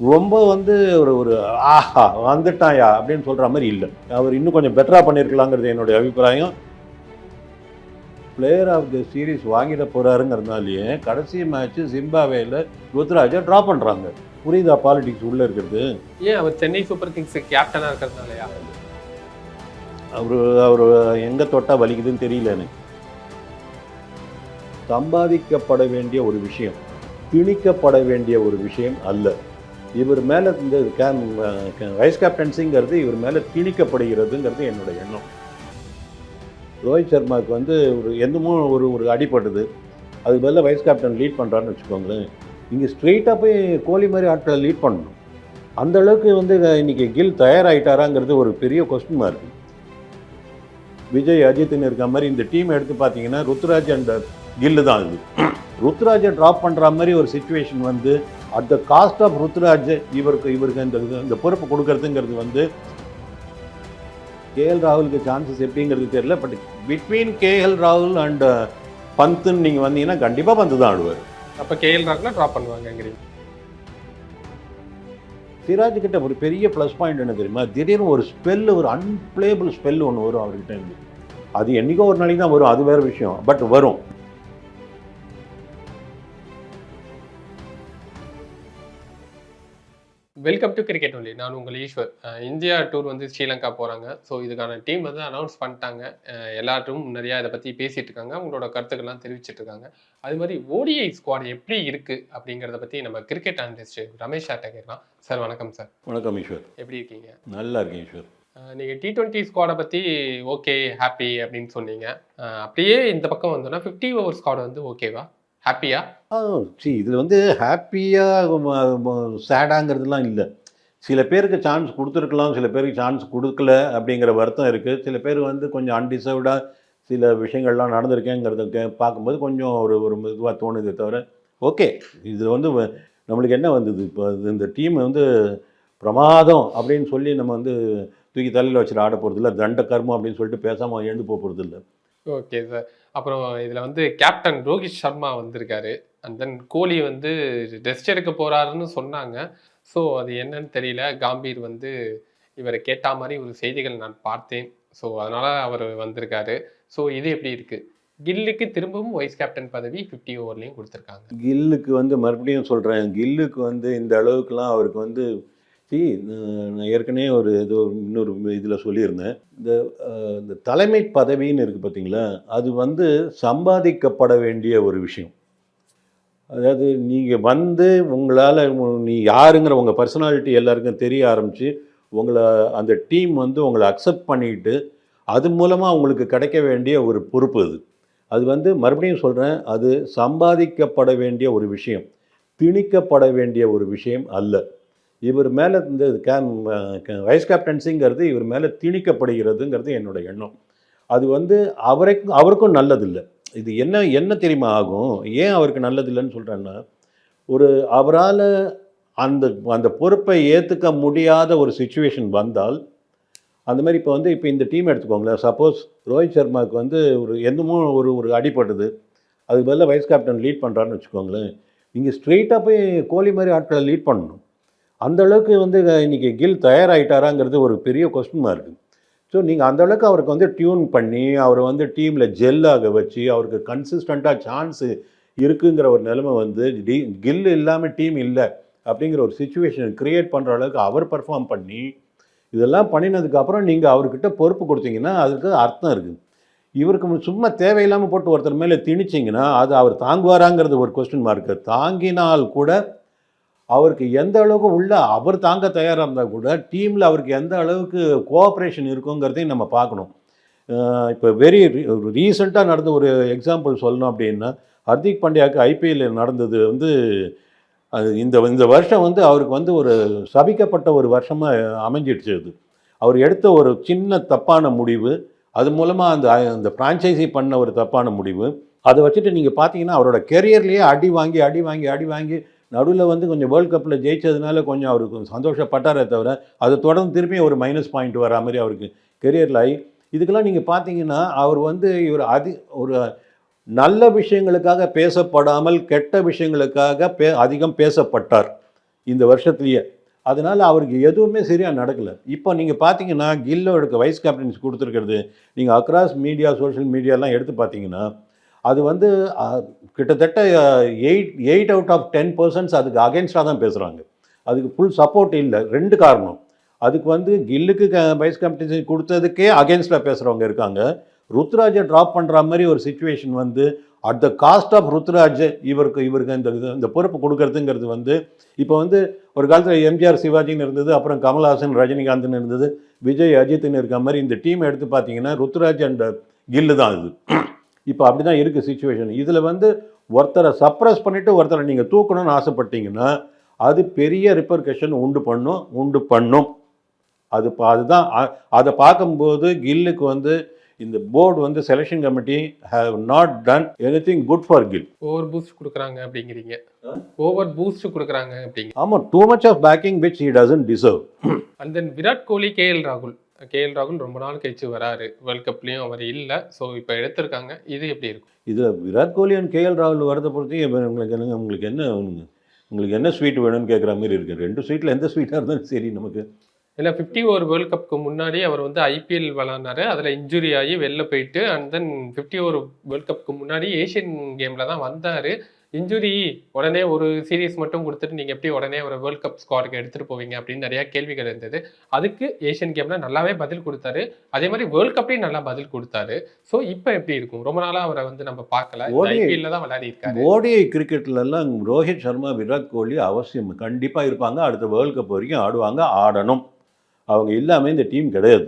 ரொம்ப வந்து ஒரு ஒரு ஆஹா வந்துட்டாயா? அப்படின்னு சொல்கிற மாதிரி இல்லை. அவர் இன்னும் கொஞ்சம் பெட்டராக பண்ணியிருக்கலாங்கிறது என்னுடைய அபிப்பிராயம். பிளேயர் ஆஃப் த சீரிஸ் வாங்கிட போகிறாருங்கிறதுனாலேயே கடைசி மேட்ச்சு ஜிம்பாவேல ருத்ராஜை ட்ரா பண்ணுறாங்க புரியுதா பாலிடிக்ஸ் உள்ளே இருக்கிறது? ஏன் அவர் சென்னை சூப்பர் கிங்ஸ் கேப்டனா இருக்கிறதுனாலயா? அவர் அவர் எங்கே தொட்டா வலிக்குதுன்னு தெரியல எனக்கு. சம்பாதிக்கப்பட வேண்டிய ஒரு விஷயம் திணிக்கப்பட வேண்டிய ஒரு விஷயம் அல்ல. இவர் மேலே இந்த கேம் வைஸ் கேப்டன்சிங்கிறது இவர் மேலே திணிக்கப்படுகிறதுங்கிறது என்னோட எண்ணம். ரோஹித் சர்மாவுக்கு வந்து ஒரு என்னமோ ஒரு ஒரு அடிபடுது. அதுக்கு பதிலாக வைஸ் கேப்டன் லீட் பண்ணுறான்னு வச்சுக்கோங்களேன். இங்கே ஸ்ட்ரெயிட்டாக போய் கோலி மாதிரி ஆட்களை லீட் பண்ணணும். அந்த அளவுக்கு வந்து இன்றைக்கி கில் தயாராகிட்டாராங்கிறது ஒரு பெரிய கொஸ்டின் இருக்குது விஜய் அஜித்னு இருக்க மாதிரி இந்த டீம் எடுத்து பார்த்தீங்கன்னா ருத்ராஜ் அண்ட் கில்லு தான் இது ருத்ராஜை ட்ராப் பண்ணுற மாதிரி ஒரு சுச்சுவேஷன் வந்து at the cost of Ruturaj இவருக்கு இவருக்கு இந்த இந்த பொறுப்பு கொடுக்கறதுங்கிறது வந்து கேஎல் ராகுலுக்கு சான்சஸ் எப்படிங்கிறது தெரியல பட் பிட்வீன் கேஎல் ராகுல் அண்ட் பந்துன்னு நீங்கள் வந்தீங்கன்னா கண்டிப்பாக பந்து தான் ஆடுவார். அப்ப கேஎல் ராகுல ட்ராப் பண்ணுவாங்கங்கிறீங்க. சிராஜ் கிட்ட ஒரு பெரிய ப்ளஸ் பாயிண்ட் என்ன தெரியுமா? திடீர்னு ஒரு ஸ்பெல் ஒரு அன்பிளேபிள் ஸ்பெல் ஒன்று வரும் அவர்கிட்ட இருந்து. அது என்னைக்கோ ஒரு நாளைக்கு தான் வரும் அது வேற விஷயம். பட் வரும். வெல்கம் டு கிரிக்கெட் ஒன்லி நான் உங்கள் ஈஸ்வர். இந்தியா டூர் வந்து ஸ்ரீலங்கா போகிறாங்க ஸோ இதுக்கான டீம் வந்து அனௌன்ஸ் பண்ணிட்டாங்க. எல்லாரும் நிறையா இதை பற்றி பேசிட்டு இருக்காங்க. உங்களோட கருத்துக்கள்லாம் தெரிவிச்சிட்டு இருக்காங்க. அது மாதிரி ஓடிஐ ஸ்குவாட் எப்படி இருக்கு அப்படிங்கிறத பற்றி நம்ம கிரிக்கெட் அனலிஸ்ட் ரமேஷ் சார்ட்ட கேட்கலாம். சார் வணக்கம் சார். வணக்கம் ஈஸ்வர். எப்படி இருக்கீங்க? நல்லா இருக்கேன் ஈஸ்வர். அஹ் நீங்க டி டுவெண்ட்டி ஸ்குவாடை பற்றி ஓகே ஹாப்பி அப்படின்னு சொன்னீங்க. அப்படியே இந்த பக்கம் வந்தோம்னா ஃபிஃப்டி ஓவர் ஸ்குவாட் வந்து ஓகேவா ஹாப்பியா சி இதில் வந்து ஹாப்பியாக சேடாங்கிறதுலாம் இல்லை. சில பேருக்கு சான்ஸ் கொடுத்துருக்கலாம் சில பேருக்கு சான்ஸ் கொடுக்கல அப்படிங்கிற வருத்தம் இருக்குது சில பேர் வந்து கொஞ்சம் அன்டிசர்வ்டாக சில விஷயங்கள்லாம் நடந்திருக்கேங்கிறத கே- பார்க்கும்போது கொஞ்சம் ஒரு ஒரு இதுவாக தோணுதே தவிர ஓகே இது வந்து நம்மளுக்கு என்ன வந்தது? இப்போ இந்த டீம் வந்து பிரமாதம் அப்படின்னு சொல்லி நம்ம வந்து தூக்கி தலையில் வச்சுட்டு ஆட போகிறது இல்லை தண்ட கர்மம் அப்படின்னு சொல்லிட்டு பேசாமல் எழுந்து போக போகிறது இல்லை ஓகே சார் அப்புறம் இதில் வந்து கேப்டன் ரோஹித் சர்மா வந்திருக்காரு. அண்ட் தென் கோலி வந்து ரெஸ்ட் எடுக்க போகிறாருன்னு சொன்னாங்க. ஸோ அது என்னன்னு தெரியல. காம்பீர் வந்து இவரை கேட்டா மாதிரி ஒரு செய்திகள் நான் பார்த்தேன். ஸோ அதனால் அவர் வந்திருக்காரு. ஸோ இது எப்படி இருக்குது கில்லுக்கு திரும்பவும் வைஸ் கேப்டன் பதவி ஃபிஃப்டி ஓவர்லேயும் கொடுத்துருக்காங்க. கில்லுக்கு வந்து மறுபடியும் சொல்கிறேன் கில்லுக்கு வந்து இந்த அளவுக்குலாம் அவருக்கு வந்து சி நான் ஏற்கனவே ஒரு ஏதோ இன்னொரு இதில் சொல்லியிருந்தேன். இந்த இந்த தலைமை பதவின்னு இருக்குது பார்த்தீங்களா? அது வந்து சம்பாதிக்கப்பட வேண்டிய ஒரு விஷயம். அதாவது நீங்கள் வந்து உங்களால் நீ யாருங்கிற உங்கள் பர்சனாலிட்டி எல்லாருக்கும் தெரிய ஆரம்பித்து உங்களை அந்த டீம் வந்து உங்களை அக்செப்ட் பண்ணிட்டு அது மூலமாக உங்களுக்கு கிடைக்க வேண்டிய ஒரு பொறுப்பு அது. அது வந்து மறுபடியும் சொல்கிறேன் அது சம்பாதிக்கப்பட வேண்டிய ஒரு விஷயம். திணிக்கப்பட வேண்டிய ஒரு விஷயம் அல்ல. இவர் மேலே இந்த கேம் வைஸ் கேப்டன்சிங்கிறது இவர் மேலே திணிக்கப்படுகிறதுங்கிறது என்னோட எண்ணம். அது வந்து அவரைக்கும் அவருக்கும் நல்லதில்லை. இது என்ன என்ன தெரியுமா ஆகும்? ஏன் அவருக்கு நல்லதில்லைன்னு சொல்கிறேன்னா ஒரு அவரால் அந்த அந்த பொறுப்பை ஏற்றுக்க முடியாத ஒரு சுச்சுவேஷன் வந்தால் அந்த மாதிரி இப்போ வந்து இப்போ இந்த டீம் எடுத்துக்கோங்களேன். சப்போஸ் ரோஹித் சர்மாவுக்கு வந்து ஒரு என்னமோ ஒரு ஒரு அடிபட்டது. அதுக்கு பதிலாக வைஸ் கேப்டன் லீட் பண்ணுறான்னு வச்சுக்கோங்களேன். இங்கே ஸ்ட்ரெயிட்டாக போய் கோலி மாதிரி ஆட்களை லீட் பண்ணணும். அந்த அளவுக்கு வந்து இன்னைக்கு கில் தயாராகிட்டாராங்கிறது ஒரு பெரிய கொஸ்டின் இருக்குது ஸோ நீங்கள் அந்த அளவுக்கு அவருக்கு வந்து டியூன் பண்ணி அவரை வந்து டீமில் ஜெல்லாக வச்சு அவருக்கு கன்சிஸ்டண்ட்டாக சான்ஸு இருக்குங்கிற ஒரு நிலைமை வந்து டி கில் இல்லாமல் டீம் இல்லை அப்படிங்கிற ஒரு சுச்சுவேஷன் க்ரியேட் பண்ணுற அளவுக்கு அவர் பர்ஃபார்ம் பண்ணி இதெல்லாம் பண்ணினதுக்கப்புறம் நீங்கள் அவர்கிட்ட பொறுப்பு கொடுத்தீங்கன்னா அதுக்கு அர்த்தம் இருக்குது இவருக்கு சும்மா தேவையில்லாமல் போட்டு ஒருத்தர் மேலே திணிச்சிங்கன்னா அது அவர் தாங்குவாராங்கிறது ஒரு கொஸ்டின் மார்க்கு தாங்கினால் கூட அவருக்கு எந்த அளவுக்கு உள்ள அவர் தாங்க தயாராக இருந்தால் கூட டீமில் அவருக்கு எந்த அளவுக்கு கோஆப்ரேஷன் இருக்குங்கிறதையும் நம்ம பார்க்கணும். இப்போ வெரி ரீசெண்டாக நடந்த ஒரு எக்ஸாம்பிள் சொல்லணும் அப்படின்னா ஹர்திக் பாண்டியாவுக்கு ஐபிஎல் நடந்தது வந்து அது இந்த இந்த வருஷம் வந்து அவருக்கு வந்து ஒரு சபிக்கப்பட்ட ஒரு வருஷமாக அமைஞ்சிடுச்சு அது. அவர் எடுத்த ஒரு சின்ன தப்பான முடிவு அது மூலமாக அந்த அந்த ஃப்ரான்ச்சைசி பண்ண ஒரு தப்பான முடிவு. அதை வச்சுட்டு நீங்கள் பார்த்தீங்கன்னா அவரோட கெரியர்லேயே அடி வாங்கி அடி வாங்கி அடி வாங்கி நடுவில் வந்து கொஞ்சம் வேர்ல்ட் கப்பில் ஜெயிச்சதுனால கொஞ்சம் அவருக்கு சந்தோஷப்பட்டாரே தவிர அதை தொடர்ந்து திருப்பி ஒரு மைனஸ் பாயிண்ட் வரா மாதிரி அவருக்கு கெரியரில் ஆகி இதுக்கெல்லாம் நீங்கள் பார்த்தீங்கன்னா அவர் வந்து இவர் அதி ஒரு நல்ல விஷயங்களுக்காக பேசப்படாமல் கெட்ட விஷயங்களுக்காக பே அதிகம் பேசப்பட்டார் இந்த வருஷத்துலேயே. அதனால் அவருக்கு எதுவுமே சரியாக நடக்கலை. இப்போ நீங்கள் பார்த்தீங்கன்னா கில்லோட வைஸ் கேப்டன்ஸ் கொடுத்துருக்கிறது நீங்கள் அக்ராஸ் மீடியா சோஷியல் மீடியாலாம் எடுத்து பார்த்தீங்கன்னா அது வந்து கிட்டத்தட்ட eight eight out of ten percents அதுக்கு அகேன்ஸ்டாக தான் பேசுகிறாங்க அதுக்கு ஃபுல் சப்போர்ட் இல்லை. ரெண்டு காரணம். அதுக்கு வந்து கில்லுக்கு வைஸ் கேப்டன்சி கொடுத்ததுக்கே அகேன்ஸ்டாக பேசுகிறவங்க இருக்காங்க. ருத்ராஜை ட்ராப் பண்ணுற மாதிரி ஒரு சுச்சுவேஷன் வந்து at the cost of Ruturaj இவருக்கு இவருக்கு இந்த இது- இந்த பொறுப்பு கொடுக்கறதுங்கிறது வந்து இப்போ வந்து ஒரு காலத்தில் எம்ஜிஆர் சிவாஜின்னு இருந்தது அப்புறம் கமல்ஹாசன் ரஜினிகாந்த்னு இருந்தது விஜய் அஜித்னு இருக்க மாதிரி இந்த டீம் எடுத்து பார்த்தீங்கன்னா ருத்ராஜ் அண்ட் கில்லு தான் இது. இப்போ அப்படி தான் இருக்குது சுச்சுவேஷன் இதில் வந்து ஒருத்தரை சப்ரஸ் பண்ணிவிட்டு ஒருத்தரை நீங்கள் தூக்கணும்னு ஆசைப்பட்டீங்கன்னா அது பெரிய ரிப்பர்கஷன் உண்டு பண்ணும் உண்டு பண்ணும். அது அதுதான் அதை பார்க்கும்போது கில்லுக்கு வந்து இந்த போர்டு வந்து selection committee have not done any good for Gill over boost கொடுக்குறாங்க அப்படிங்கிறீங்க. ஓவர் பூஸ்ட் கொடுக்குறாங்க அப்படிங்க. ஆமாம் too much of backing which he doesn't deserve and then Virat Kohli K L ராகுல். கேஎல் ராகுல் ரொம்ப நாள் கழிச்சு வராரு. வேர்ல்ட் கப்லயும் அவர் இல்லை. ஸோ இப்போ எடுத்திருக்காங்க. இது எப்படி இருக்கும்? இது விராட் கோலி அண்ட் கேஎல் ராகுல் வரதை பொறுத்து இப்ப உங்களுக்கு என்ன உங்களுக்கு என்ன உங்களுக்கு என்ன ஸ்வீட் வேணும்னு கேட்குற மாதிரி இருக்குது ரெண்டு ஸ்வீட்டில் எந்த ஸ்வீட்டாக இருந்தாலும் சரி நமக்கு. ஏன்னா ஃபிஃப்டி ஓவர் வேர்ல்ட் கப்புக்கு முன்னாடி அவர் வந்து ஐபிஎல் விளாட்னாரு அதில் இன்ஜுரி ஆகி வெளில போயிட்டு and then fifty over world கப்புக்கு முன்னாடி ஏஷியன் கேமில் தான் வந்தார். இன்ஜுரி உடனே ஒரு சீரீஸ் மட்டும் கொடுத்துட்டு நீங்கள் எப்படி உடனே ஒரு வேர்ல்ட் கப் ஸ்குவாடுக்கு எடுத்துகிட்டு போவீங்க அப்படின்னு நிறையா கேள்விகள் இருந்தது. அதுக்கு ஏஷியன் கேமில் நல்லாவே பதில் கொடுத்தாரு. அதே மாதிரி வேர்ல்ட் கப்லேயும் நல்லா பதில் கொடுத்தாரு. ஸோ இப்போ எப்படி இருக்கும்? ரொம்ப நாளாக அவரை வந்து நம்ம பார்க்கல. ஐபிஎல்ல தான் விளையாடி இருக்காரு. ஓடிஐ கிரிக்கெட்லலாம் ரோஹித் சர்மா விராட் கோலி அவசியம். கண்டிப்பாக இருப்பாங்க. அடுத்த வேர்ல்ட் கப் வரைக்கும் ஆடுவாங்க. ஆடணும். அவங்க இல்லாமல் இந்த டீம் கிடையாது.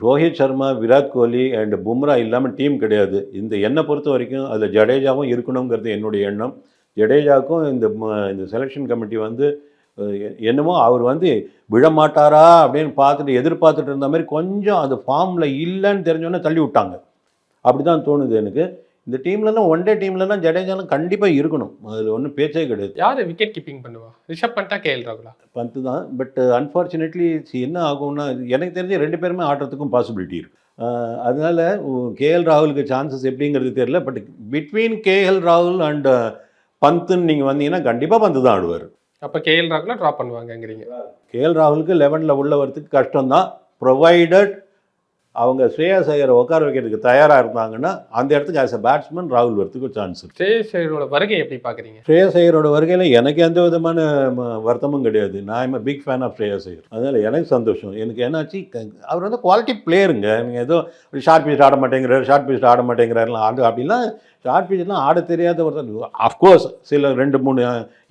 ரோஹித் சர்மா விராட் கோலி அண்ட் பும்ரா இல்லாமல் டீம் கிடையாது. இந்த என்னை பொறுத்த வரைக்கும் அதில் ஜடேஜாவும் இருக்கணுங்கிறது என்னுடைய எண்ணம். ஜடேஜாவுக்கும் இந்த ம- இந்த செலெக்ஷன் கமிட்டி வந்து என்னமோ அவர் வந்து விழமாட்டாரா அப்படின்னு பார்த்துட்டு எதிர்பார்த்துட்டு இருந்த மாதிரி கொஞ்சம் அது ஃபார்மில் இல்லைன்னு தெரிஞ்சோன்னே தள்ளி விட்டாங்க. அப்படி தான் தோணுது எனக்கு. இந்த டீம்லலாம் ஒன் டே டீம்லலாம் ஜடேஜாலாம் கண்டிப்பாக இருக்கணும். அதில் ஒன்றும் பேச்சே கிடையாது. யார் விக்கெட் கீப்பிங் பண்ணுவா? ரிஷப் பண்ணிட்டா கேஎல் ராகுலா? பந்து தான். பட் அன்ஃபார்ச்சுனேட்லி என்ன ஆகும்னா எனக்கு தெரிஞ்ச ரெண்டு பேருமே ஆடுறதுக்கும் பாசிபிலிட்டி இருக்கு. ஆஹ் அதனால கேஎல் ராகுலுக்கு சான்சஸ் எப்படிங்கிறது தெரியல. பட் பிட்வீன் கேஎல் ராகுல் அண்ட் பந்துன்னு நீங்கள் வந்தீங்கன்னா கண்டிப்பாக பந்து தான் ஆடுவார். அப்போ கேஎல் ராகுலா ட்ராப் பண்ணுவாங்கங்கிறீங்க. கேஎல் ராகுலுக்கு லெவனில் உள்ள வரதுக்கு கஷ்டம்தான். ப்ரொவைடட் அவங்க ஸ்ரேயாஸ் ஐயரை உட்கார வைக்கிறதுக்கு தயாராக இருந்தாங்கன்னா அந்த இடத்துக்கு ஆஸ் அ பேட்ஸ்மேன் ராகுல் வரதுக்கு சான்ஸ் இருக்கு. ஸ்ரேயஸ் ஐயரோட வருகை எப்படி பார்க்குறீங்க? ஸ்ரேயஸ் ஐயரோட வருகையில் எனக்கு எந்த விதமான வருத்தமும் கிடையாது. நான் am big fan of Shreyas Iyer அதனால் எனக்கு சந்தோஷம். எனக்கு என்னாச்சு அவர் வந்து குவாலிட்டி பிளேயருங்க நீங்கள் ஏதோ ஷார்ட் பீச் ஆட மாட்டேங்கிறார் ஷார்ட் பீச் ஆட மாட்டேங்கிறாருலாம் ஆடு அப்படிலாம் ஷார்ட் பீச்லாம் ஆட தெரியாத ஒருத்தர் அஃப்கோர்ஸ் சில ரெண்டு மூணு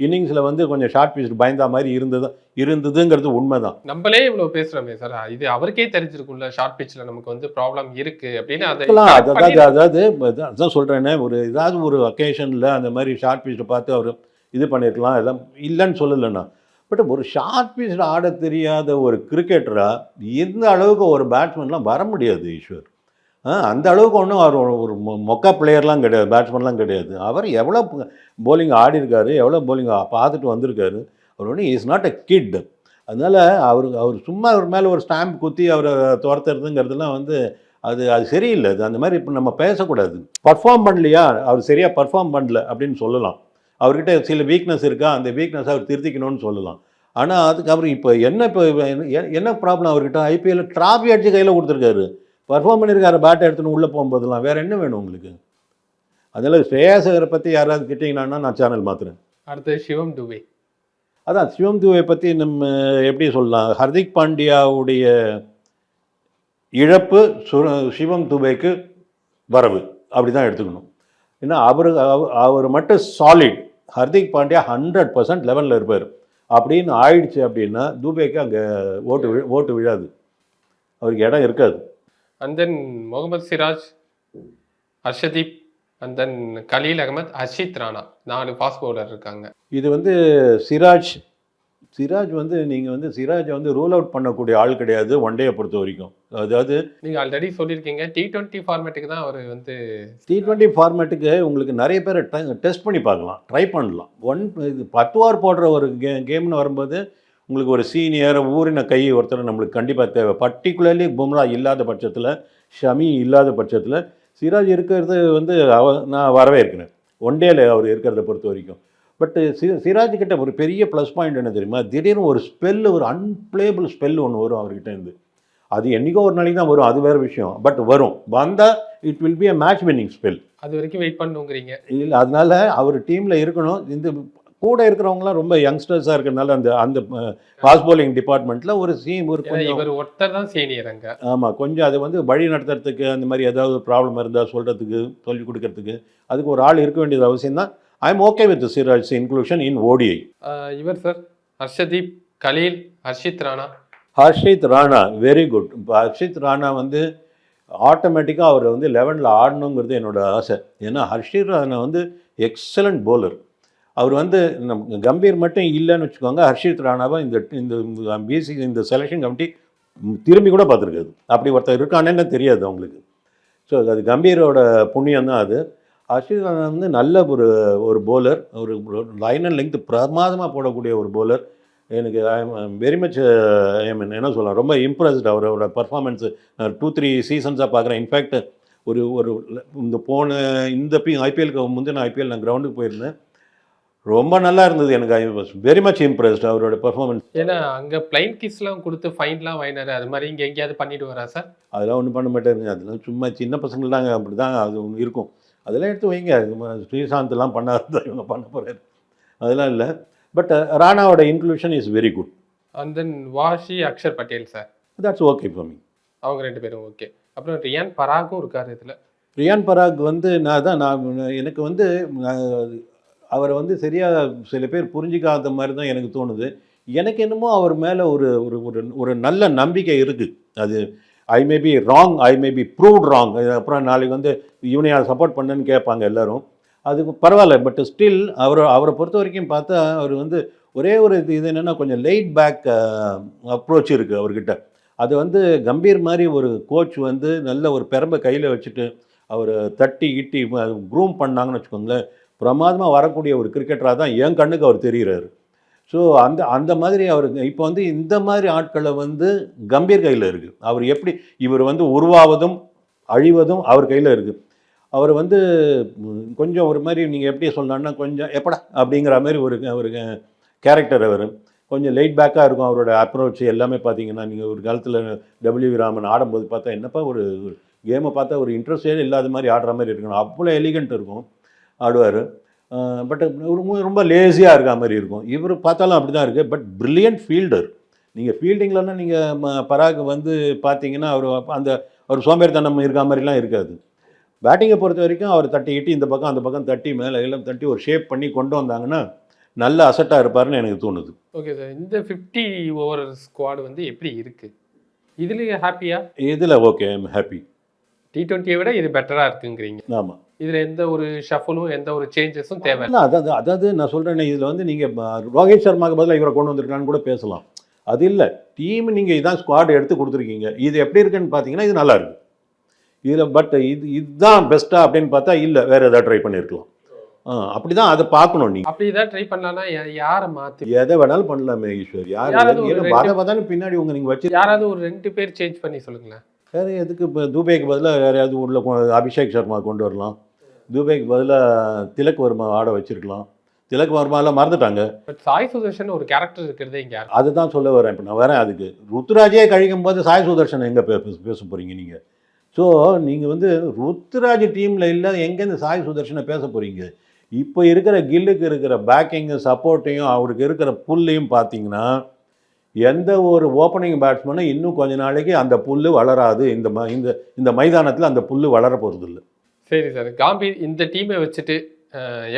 இன்னிங்ஸில் வந்து கொஞ்சம் ஷார்ட் பீச் பயந்தா மாதிரி இருந்தது இருந்ததுங்கிறது உண்மைதான். நம்மளே இவ்வளவு பேசுறோமே சார் இது அவருக்கே தெரிஞ்சிருக்கும்ல ஷார்ட் பிட்ச்ல நமக்கு வந்து ப்ராப்ளம் இருக்கு அப்படின்னு அதாவது அதாவது அதான் அதான் சொல்கிறேனே ஒரு ஏதாவது ஒரு அக்கேஷனில் அந்த மாதிரி ஷார்ட் பீச்சில் பார்த்து அவர் இது பண்ணியிருக்கலாம் எல்லாம் இல்லைன்னு சொல்லலைண்ணா. பட் ஒரு ஷார்ட் பீச்சில் ஆட தெரியாத ஒரு கிரிக்கெட்டராக எந்த அளவுக்கு ஒரு பேட்ஸ்மேன்லாம் வர முடியாது ஈஸ்வர். அந்த அளவுக்கு ஒன்றும் அவர் ஒரு- மொக்கா மொக்க பிளேயர்லாம் கிடையாது பேட்ஸ்மேன்லாம் கிடையாது. அவர் எவ்வளோ போலிங் ஆடி இருக்காரு எவ்வளோ போலிங் பார்த்துட்டு வந்திருக்காரு. அவர் ஒன்று இஸ் நாட் அ கிட் அதனால் அவர் அவர் சும்மா அவர் மேலே ஒரு ஸ்டாம்ப் குத்தி அவரை துரத்துறதுங்கிறதுலாம் வந்து அது அது சரியில்லை. அது அந்த மாதிரி இப்போ நம்ம பேசக்கூடாது. பர்ஃபார்ம் பண்ணலையா? அவர் சரியாக பர்ஃபார்ம் பண்ணல அப்படின்னு சொல்லலாம். அவர்கிட்ட சில வீக்னஸ் இருக்கா? அந்த வீக்னஸ் அவர் திருத்திக்கணும்னு சொல்லலாம். ஆனால் அதுக்கப்புறம் இப்போ என்ன இப்போ என்ன- என்ன ப்ராப்ளம் அவர்கிட்ட? ஐபிஎல் ட்ராஃபி அடிச்சு கையில் கொடுத்துருக்காரு. பர்ஃபார்ம் பண்ணியிருக்காரு பேட்டை எடுத்துன்னு உள்ளே போகும்போதெல்லாம் வேறு என்ன வேணும் உங்களுக்கு? அதனால் ஸ்ரேயாசகரை பற்றி யாராவது கேட்டிங்கன்னா நான் சேனல் மாற்றுறேன் அடுத்து சிவம் துபே. அதான் சிவம் துவை பற்றி நம்ம எப்படி சொல்லலாம்? ஹர்திக் பாண்டியாவுடைய இழப்பு சு- சிவம் துபைக்கு வரவு. அப்படி தான் எடுத்துக்கணும். ஏன்னா அவர் அவர் மட்டும் solid Hardik Pandya hundred percent லெவலில் இருப்பார். அப்படின்னு ஆயிடுச்சு அப்படின்னா துபேக்கு அங்கே ஓட்டு விழ ஓட்டு விழாது. அவருக்கு இடம் இருக்காது. And then Mohammed Siraj Arshdeep and then Khaleel Ahmed Harshit Rana நாலு ஃபாஸ்ட் பவுலர் இருக்காங்க. இது வந்து சிராஜ் சிராஜ் வந்து நீங்கள் வந்து சிராஜை வந்து ரூல் அவுட் பண்ணக்கூடிய ஆள் கிடையாது ஒன் டேயை பொறுத்த வரைக்கும். அதாவது நீங்க ஆல்ரெடி சொல்லியிருக்கீங்க. டி டுவெண்ட்டி ஃபார்மேட்டுக்கு தான் அவர் வந்து டி டுவெண்ட்டி ஃபார்மேட்டுக்கு உங்களுக்கு நிறைய பேர் டெஸ்ட் பண்ணி பார்க்கலாம் ட்ரை பண்ணலாம். ஒன் இது பத்து ஓவர் போடுற ஒரு கே கேம்னு வரும்போது உங்களுக்கு ஒரு சீனியர் ஊரின கை ஒருத்தர் நம்மளுக்கு கண்டிப்பாக தேவை. பர்டிகுலர்லி பும்ரா இல்லாத பட்சத்தில் ஷமி இல்லாத பட்சத்தில் சிராஜ் இருக்கிறது வந்து அவ நான் வரவேற்கிறேன். ஒன் டேல அவர் இருக்கிறத பொறுத்த வரைக்கும். பட் சி சிராஜ் கிட்ட ஒரு பெரிய ப்ளஸ் பாயிண்ட் என்ன தெரியுமா? திடீர்னு ஒரு ஸ்பெல்லு ஒரு அன்பிளேபிள் ஸ்பெல் ஒன்று வரும் அவர்கிட்ட இருந்து. அது என்னைக்கோ ஒரு நாளைக்கு தான் வரும் அது வேறு விஷயம். பட் வரும். வந்தால் it will be a match winning spell அது வரைக்கும் வெயிட் பண்ணுங்கிறீங்க இல்லை அதனால அவர் டீமில் இருக்கணும். இந்த கூட இருக்கிறவங்களாம் ரொம்ப யங்ஸ்டர்ஸாக இருக்கிறனால அந்த அந்த ஃபாஸ்ட் bowling டிபார்ட்மெண்ட்டில் ஒரு சீம் ஒரு கொஞ்சம் இவர் ஒருத்தர் தான் சீனியர் அங்க. ஆமாம் கொஞ்சம் அது வந்து வழி நடத்துறதுக்கு அந்த மாதிரி ஏதாவது ப்ராப்ளம் இருந்தால் சொல்கிறதுக்கு சொல்லிக் கொடுக்கறதுக்கு அதுக்கு ஒரு ஆள் இருக்க வேண்டியது அவசியம் தான். I am okay with Siraj inclusion in ODI இவர் sir Arshdeep Khaleel Harshit Rana. Harshit Rana very good இப்போ ஹர்ஷித் ராணா வந்து ஆட்டோமேட்டிக்காக அவர் வந்து லெவனில் ஆடணுங்கிறது என்னோட ஆசை. ஏன்னா ஹர்ஷித் ராணா வந்து எக்ஸலண்ட் bowler. அவர் வந்து நம்ம கம்பீர் மட்டும் இல்லைன்னு வச்சுக்கோங்க ஹர்ஷித் ராணாவை இந்த இந்த பிசி இந்த செலெக்ஷன் கமிட்டி திரும்பி கூட பார்த்துருக்காது அப்படி ஒருத்தர் இருக்கானேன்னு தெரியாது அவங்களுக்கு. ஸோ அது கம்பீரோட புண்ணியம் தான் அது. ஹர்ஷித் ராணா வந்து நல்ல ஒரு ஒரு போலர் ஒரு லைன் அண்ட் லெங்க் பிரமாதமாக போடக்கூடிய ஒரு போலர் எனக்கு ஐ வெரி மச் ஐ மீன் என்ன சொல்லலாம் ரொம்ப இம்ப்ரெஸ்ட் அவரோட பர்ஃபார்மன்ஸு நான் டூ த்ரீ சீசன்ஸாக பார்க்குறேன். இன்ஃபேக்ட் ஒரு ஒரு இந்த போன இந்த பி ஐபிஎலுக்கு முந்தின ஐபிஎல் நான் கிரவுண்டுக்கு போயிருந்தேன். ரொம்ப நல்லா இருந்தது எனக்கு. I was very much impressed அவரோட பர்ஃபார்மன்ஸ் ஏன்னா அங்க பிளைன் கிஸ்லாம் கொடுத்து ஃபைன்லாம் வாங்கினாரு. அது மாதிரி இங்க எங்கேயாவது பண்ணிட்டு வரா சார்? அதெல்லாம் ஒன்றும் பண்ண மாட்டாருங்க அதெல்லாம் சும்மா சின்ன பசங்களாங்க அப்படி தான் அது ஒன்று இருக்கும். அதெல்லாம் எடுத்து வைங்க. ஸ்ரீசாந்த்லாம் பண்ணாத இவங்க பண்ண போகிறாரு அதெல்லாம் இல்லை. But ராணாவோட inclusion is very good and then Washi Axar Patel sir. That's okay for me அவங்க ரெண்டு பேரும் ஓகே அப்புறம் ரியான் பராகும் இருக்காரு இதுல. ரியான் பராக் வந்து நான் தான் நான் எனக்கு வந்து அவரை வந்து சரியாக சில பேர் புரிஞ்சிக்காத மாதிரி தான் எனக்கு தோணுது. எனக்கு என்னமோ அவர் மேலே ஒரு ஒரு ஒரு ஒரு நல்ல நம்பிக்கை இருக்குது அது I may be wrong I may be proved wrong அப்புறம் நாளைக்கு வந்து இவனை சப்போர்ட் பண்ணேன்னு கேட்பாங்க எல்லோரும். அதுக்கு பரவாயில்ல பட் ஸ்டில் அவர் அவரை பொறுத்த வரைக்கும் பார்த்தா அவர் வந்து ஒரே ஒரு இது இது என்னென்னா கொஞ்சம் லைட் பேக் அப்ரோச் இருக்குது அவர்கிட்ட. அது வந்து கம்பீர் மாதிரி ஒரு கோச் வந்து நல்ல ஒரு பெரம்பை கையில் வச்சுட்டு அவர் தட்டி கிட்டி க்ரூம் பண்ணாங்கன்னு வச்சுக்கோங்களேன். பிரமாதமாக வரக்கூடிய ஒரு கிரிக்கெட்டராக தான் என் கண்ணுக்கு அவர் தெரிகிறாரு ஸோ அந்த அந்த மாதிரி அவருக்கு இப்போ வந்து இந்த மாதிரி ஆட்களை வந்து கம்பீர் கையில் இருக்குது அவர் எப்படி இவர் வந்து உருவாவதும் அழிவதும் அவர் கையில் இருக்குது அவர் வந்து கொஞ்சம் ஒரு மாதிரி நீங்கள் எப்படி சொல்லலாம்னா கொஞ்சம் எப்படா அப்படிங்கிற மாதிரி ஒரு ஒரு கேரக்டர் அவர். கொஞ்சம் லைட் பேக்காக இருக்கும் அவரோட அப்ரோச் எல்லாமே பார்த்தீங்கன்னா நீங்கள் ஒரு காலத்தில் டபிள்யூ ராமன் ஆடும்போது பார்த்தா என்னப்பா ஒரு கேமை பார்த்தா ஒரு இன்ட்ரெஸ்டே இல்லாத மாதிரி ஆடுற மாதிரி இருக்கணும். அவ்வளோ எலிகண்ட் இருக்கும். ஆடுவார். பட் ரொம்ப லேசியாக இருக்க மாதிரி இருக்கும். இவர் பார்த்தாலும் அப்படி தான் இருக்குது பட் பிரில்லியன்ட் ஃபீல்டர் நீங்கள் ஃபீல்டிங்லன்னா நீங்கள் பராக் வந்து பார்த்தீங்கன்னா அவர் அந்த அவர் சோம்பேறித்தனம் இருக்க மாதிரிலாம் இருக்காது. பேட்டிங்கை பொறுத்த வரைக்கும் அவர் தட்டி இந்த பக்கம் அந்த பக்கம் தட்டி மேலே எல்லாம் தட்டி ஒரு ஷேப் பண்ணி கொண்டு வந்தாங்கன்னா நல்ல அசட்டாக இருப்பாருன்னு எனக்கு தோணுது. ஓகே சார் இந்த ஃபிஃப்டி ஓவர் ஸ்குவாட் வந்து எப்படி இருக்கு? இதுலயே ஹாப்பியா இதில் ஓகே ஐம் ஹாப்பி டி டுவெண்ட்டியை விட இது பெட்டரா இருக்குங்கிறீங்க. ஆமாம் இதுல எந்த ஒரு ஷஃபலும் எந்த ஒரு சேஞ்சஸும் தேவை இல்லை. அதாவது அதாவது நான் சொல்கிறேன் இதில் வந்து நீங்கள் ரோஹித் சர்மாக்கு பதிலாக இவரை கொண்டு வந்திருக்கான்னு கூட பேசலாம். அது இல்லை டீம் நீங்கள் இதான் ஸ்குவாட் எடுத்து கொடுத்துருக்கீங்க. இது எப்படி இருக்குன்னு பார்த்தீங்கன்னா இது நல்லா இருக்கு. இதில் பட் இது இதுதான் பெஸ்ட்டா அப்படின்னு பார்த்தா இல்லை வேற ஏதாவது ட்ரை பண்ணியிருக்கலாம் ஆ அப்படி தான் அதை பார்க்கணும் நீங்கள் அப்படி தான் ட்ரை பண்ணலாம்னா யா- யாரை மாத்தி? எதை வேணாலும் பண்ணலாமே ஈஸ்வர். யார் யாராவது ஒரு ஏன்னா ரெண்டு- பாத பாதான்னு பின்னாடி உங்க நீங்கள் வச்சு யாராவது ஒரு ரெண்டு பேர் சேஞ்ச் பண்ணி சொல்லுங்களேன். வேறு எதுக்கு இப்போ தூபேக்கு பதிலாக வேறு யாராவது உள்ள அபிஷேக் சர்மா கொண்டு வரலாம். தூபேக்கு பதிலாக திலக் வர்மா ஆட வச்சிருக்கலாம். திலக் வர்மாலாம் மறந்துட்டாங்க. பட் சாய் சுதர்ஷன் ஒரு கேரக்டர் இருக்கிறதே இங்க அதுதான் சொல்ல வரேன். இப்போ நான் வரேன் அதுக்கு. ருத்ராஜே கழிக்கும் போது சாய் சுதர்ஷன் எங்கே பே பேச போகிறீங்க நீங்கள் ஸோ நீங்கள் வந்து ருத்ராஜ் டீமில் இல்லை எங்கேருந்து சாய் சுதர்ஷனை பேச போகிறீங்க இப்போ இருக்கிற கில்லுக்கு இருக்கிற பேக்கிங்கு சப்போர்ட்டையும் அவருக்கு இருக்கிற புல்லையும் பார்த்தீங்கன்னா எந்த ஒரு ஓப்பனிங் பேட்ஸ்மேனும் இன்னும் கொஞ்ச நாளைக்கு அந்த புல்லு வளராது. இந்த ம இந்த இந்த மைதானத்தில் அந்த புல்லு வளர போகிறது இல்லை சரி சார். காம்பீர் இந்த டீமை வச்சுட்டு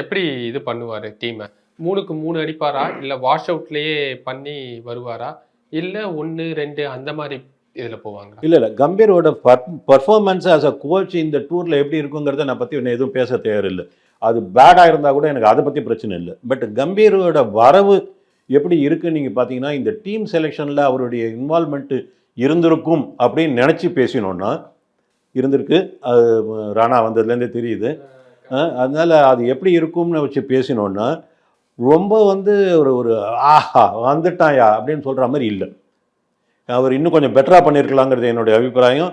எப்படி இது பண்ணுவார் டீமை மூணுக்கு மூணு அடிப்பாரா? இல்லை வாஷ் அவுட்லேயே பண்ணி வருவாரா? இல்லை ஒன்று ரெண்டு அந்த மாதிரி இதில் போவாங்க இல்லை இல்லை. கம்பீரோட பர்ஃபார்மன்ஸ் ஆஸ் அ கோச் இந்த டூரில் எப்படி இருக்குங்கிறத நான் பற்றி எதுவும் பேச தேவையில்லை. அது பேடாக இருந்தால் கூட எனக்கு அதை பற்றி பிரச்சனை இல்லை. பட் கம்பீரோட வரவு எப்படி இருக்குன்னு நீங்கள் பார்த்தீங்கன்னா இந்த டீம் செலெக்ஷனில் அவருடைய இன்வால்மெண்ட்டு இருந்திருக்கும் அப்படின்னு நினச்சி பேசினோன்னா இருந்திருக்கு. அது ராணா வந்ததுலேருந்தே தெரியுது. அதனால அது எப்படி இருக்கும்னு வச்சு பேசினோன்னா ரொம்ப வந்து ஒரு ஒரு ஆஹா வந்துட்டாயா? அப்படின்னு சொல்கிற மாதிரி இல்லை. அவர் இன்னும் கொஞ்சம் பெட்டராக பண்ணியிருக்கலாங்கிறது என்னுடைய அபிப்பிராயம்.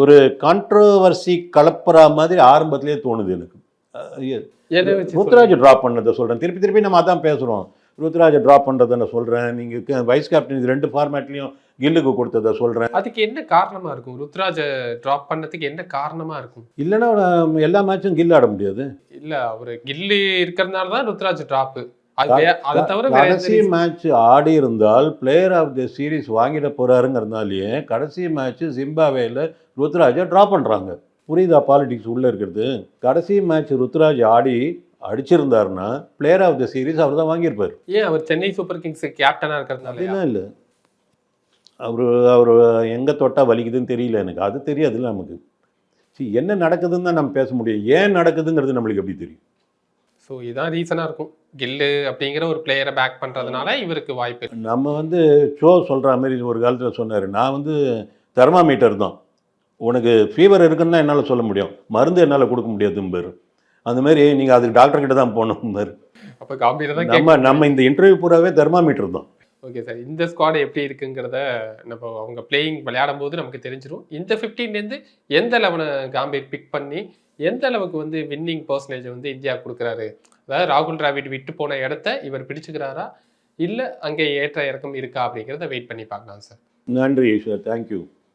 ஒரு கான்ட்ரோவர்சி கலப்புற மாதிரி ஆரம்பத்திலே தோணுது எனக்கு. ருத்ராஜ் ட்ராப் பண்ணதை சொல்கிறேன் திருப்பி திருப்பி நம்ம அதான் பேசுகிறோம் ருத்ராஜை ட்ராப் பண்ணுறதை நான் சொல்கிறேன் நீங்கள் வைஸ் கேப்டன் இது ரெண்டு ஃபார்மேட்லேயும் கில்லுக்கு கொடுத்ததை சொல்கிறேன் அதுக்கு என்ன காரணமா இருக்கும்? ருத்ராஜ டிராப் பண்ணதுக்கு என்ன காரணமா இருக்கும்? இல்லைன்னா எல்லா மேட்சும் கில் ஆட முடியாது. இல்ல அவரு கில்லி இருக்கிறதுனால தான் ருத்ராஜ் டிராப் எந்த கடைசி மேட்ச் ஆடி இருந்தால் பிளேயர் ஆஃப் தி சீரிஸ் வாங்கிட போறாருங்கிறதுனாலயே கடைசி மேட்ச் ஜிம்பாவேல ருத்ராஜை ட்ரா பண்றாங்க. புரியுதா பாலிடிக்ஸ் உள்ள இருக்கிறது? கடைசி மேட்ச் ருத்ராஜ் ஆடி அடிச்சிருந்தாருன்னா பிளேயர் ஆஃப் தி சீரிஸ் அவர் தான் வாங்கியிருப்பார். ஏன் அவர் சென்னை சூப்பர் கிங்ஸ் கேப்டனா இருக்கிறதுனால அப்படிலாம் இல்லை. அவர் அவர் எங்கே தொட்டா வலிக்குதுன்னு தெரியல எனக்கு. அது தெரியாதுல்ல நமக்கு. சரி என்ன நடக்குதுன்னு தான் நம்ம பேச முடியும். ஏன் நடக்குதுங்கிறது நம்மளுக்கு எப்படி தெரியும்? ஸோ இதான் ரீசனா இருக்கும். கில்லு அப்படிங்கிற ஒரு பிளேயரை பேக் பண்றதுனால இவருக்கு வாய்ப்பு. நம்ம வந்து ஷோ சொல்கிற மாதிரி ஒரு காலத்தில் சொன்னார். நான் வந்து தெர்மாமீட்டர் தான். உனக்கு ஃபீவர் இருக்குன்னு என்னால் சொல்ல முடியும். மருந்து என்னால் கொடுக்க முடியாதும்பார் அந்த மாதிரி நீங்கள் அதுக்கு டாக்டர் கிட்ட தான் தான் நம்ம நம்ம இந்த இன்டர்வியூ பூராவே தெர்மாமீட்டர் தான். ஓகே சார் இந்த ஸ்குவாட் எப்படி இருக்குங்கிறத நம்ம அவங்க பிளேயிங் விளையாடும் போது நமக்கு தெரிஞ்சிடும் இந்த ஃபிஃப்டீன்லேருந்து எந்த லெவனை காம்பீர் பிக் பண்ணி எந்த அளவுக்கு வந்து வின்னிங் பர்சன்டேஜ் வந்து இந்தியா கொடுக்குறாரு? அதாவது ராகுல் டிராவிட் விட்டு போன இடத்த இவர் பிடிச்சுக்கிறாரா? இல்லை அங்கே ஏற்ற இறக்கம் இருக்கா அப்படிங்கிறத வெயிட் பண்ணி பார்க்கலாம் சார் நன்றி ஈஸ்வர் தேங்க்யூ